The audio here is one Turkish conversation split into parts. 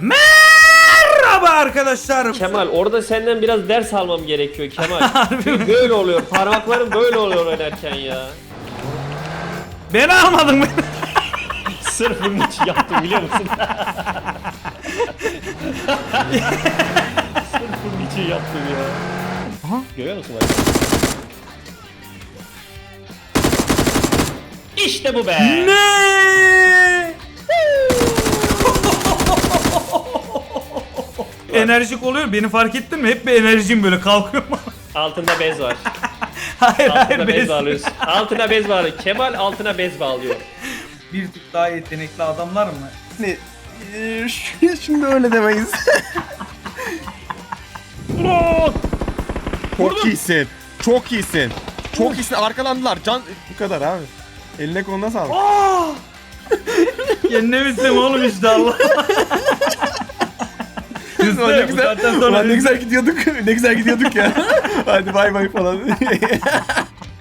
Merhaba arkadaşlar. Kemal orada senden biraz ders almam gerekiyor Kemal. Harbi mi? böyle oluyor. Parmaklarım böyle oluyor oynarken ya. Beni almadın mı? Sırf bunun için yaptım biliyor musun? Sırf bunun için yaptım ya. Aha. Görüyor musun bak? İşte bu be. ne? Enerjik oluyor. Beni fark ettin mi? Hep bir enerjim böyle kalkıyor. Altında bez var. hayır Altına hayır. bez bez- bağlıyorsun. Altına bez bağlıyor. Kemal altına bez bağlıyor. Bir tık daha yetenekli adamlar mı? Ne? Ee, Şimdi öyle demeyiz. Çok iyisin. Çok iyisin. Çok iyisin. Arkalandılar. Can bu kadar abi. Eline koluna sağlık. Aa! Yenlemiştim oğlum işte Allah. Ulan ne güzel, sonra ne güzel gidiyorduk. Ne güzel gidiyorduk ya. Hadi bay bay falan.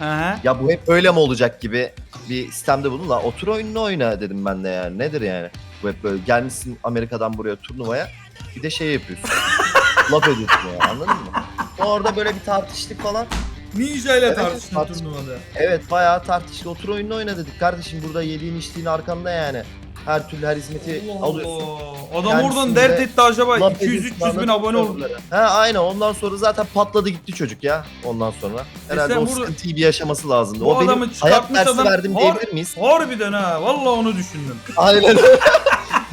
Aha. Ya bu hep öyle mi olacak gibi bir sistemde bulun da otur oyununu oyna dedim ben de yani. Nedir yani? Bu hep böyle gelmişsin Amerika'dan buraya turnuvaya bir de şey yapıyorsun. Laf ediyorsun ya anladın mı? Orada böyle bir tartıştık falan. Ninja ile Evet, tartıştın tartış- turnuvada. Evet bayağı tartıştık. Otur oyununu oyna dedik. Kardeşim burada yediğin içtiğin arkanda yani. Her türlü her hizmeti Allah alıyorsun. Allah. Adam oradan dert etti acaba Laf 200-300 ediyorsun, bin anladın abone oldu. bunları? He aynen ondan sonra zaten patladı gitti çocuk ya. Ondan sonra. Herhalde sen o burada- sıkıntıyı bir yaşaması lazımdı. Bu o benim adamı hayat çıkartmış dersi adam- verdim Har- diyebilir miyiz? Harbiden ha. Vallahi onu düşündüm. Aynen.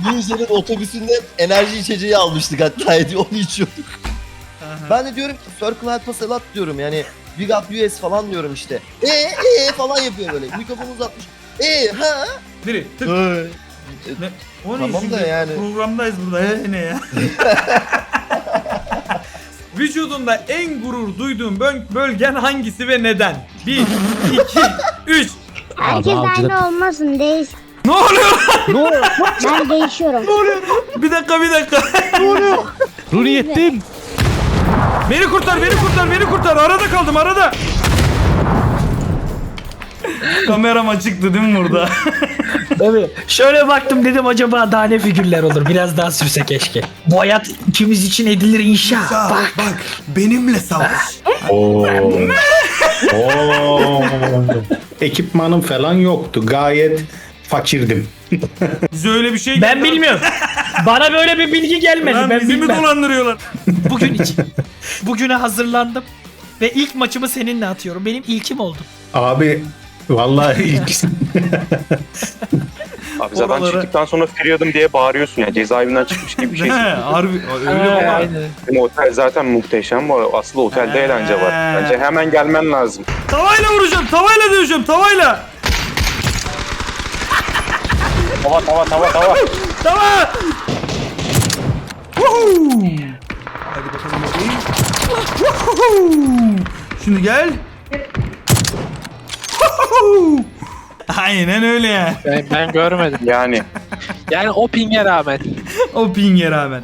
Ninja'nın otobüsünde enerji içeceği almıştık hatta hediye onu içiyorduk. Ben de diyorum ki Circle Alpha Salat diyorum yani Big Up US falan diyorum işte. E e falan yapıyor böyle. Mikrofonu uzatmış. E ha. Biri tık. Ee, Ne? O ne Tamam şimdi? da yani. Programdayız burada. He ne ya? Vücudunda en gurur duyduğun böl- bölgen hangisi ve neden? 1, 2, 3. Herkes aynı olmasın değiş. Ne oluyor? Ben değişiyorum. Ne oluyor? Bir dakika bir dakika. Runiyetim. beni kurtar beni kurtar beni kurtar. Arada kaldım arada. Kameram açıktı değil mi burada? Tabii. Şöyle baktım dedim acaba daha ne figürler olur. Biraz daha sürse keşke. Bu hayat ikimiz için edilir inşa. Bak. bak benimle savaş. Oo. Oo. Ekipmanım falan yoktu. Gayet fakirdim. Bize öyle bir şey Ben geldi. bilmiyorum. Bana böyle bir bilgi gelmedi. Lan ben bizi mi bilmem. dolandırıyorlar? Bugün için. Bugüne hazırlandım. Ve ilk maçımı seninle atıyorum. Benim ilkim oldu. Abi vallahi ilk Abi zaten Oralara- çıktıktan sonra friyadım diye bağırıyorsun ya cezaevinden çıkmış gibi bir şey. He, harbi öyle ama. Bizim otel zaten muhteşem bu. Asıl otelde He. eğlence var. Bence hemen gelmen lazım. Tavayla vuracağım, tavayla döveceğim, tavayla. Tava tava tava tava. Tava! Woohoo! Hadi bakalım bakayım. Woohoo! Şimdi gel. Aynen öyle yani. Ben, ben görmedim. Yani Yani o pinge rağmen. O pinge rağmen.